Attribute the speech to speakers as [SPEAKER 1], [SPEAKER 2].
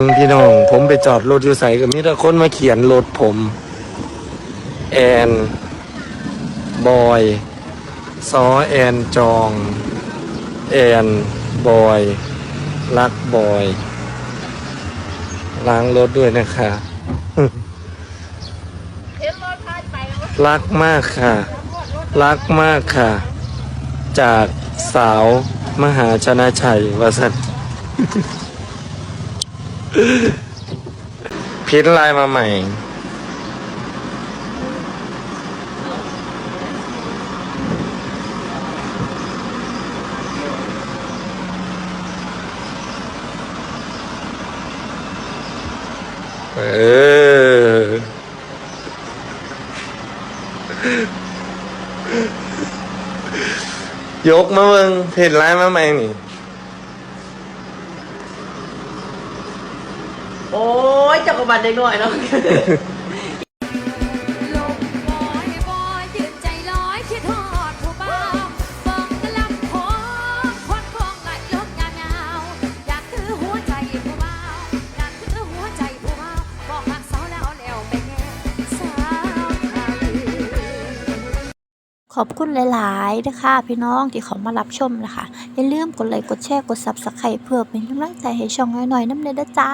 [SPEAKER 1] พี่น้อง ผมไปจอดรถอยู่ใส่กับมีแต่คนมาเขียนรถผม แอน บอยซอแอนจอง แอน บอย รักบอย ล้างรถด้วยนะคะ
[SPEAKER 2] รั
[SPEAKER 1] กมากค่ะ รักมากค่ะ จากสาวมหาชนะชัยวสัน พิษไลน์มาใหม่ เออ ยกมาเบิงเพจไลน์มาใหม่นี่
[SPEAKER 3] โอ้ยจักรบันได้หน่อยเนาะ
[SPEAKER 4] ลมบอยบอยยืนใจลอยคิดฮอดผู้บ่าวเบิ่งกะลำโพงควันคงไหลลมยาวอยากคือหัวใจผู้บ่าวอยากคือหัวใจผู้บ่าวบอกหักสาแล้วแล้วไปแน่สาวไทย
[SPEAKER 5] ขอบคุณหลาย ๆ นะคะพี่น้องที่เขามารับชมนะคะอย่าลืมกดไลค์กดแชร์กด Subscribe เพื่อเป็นกำลังใจให้ช่องน้อยๆน้ำเนยเด้อจ้า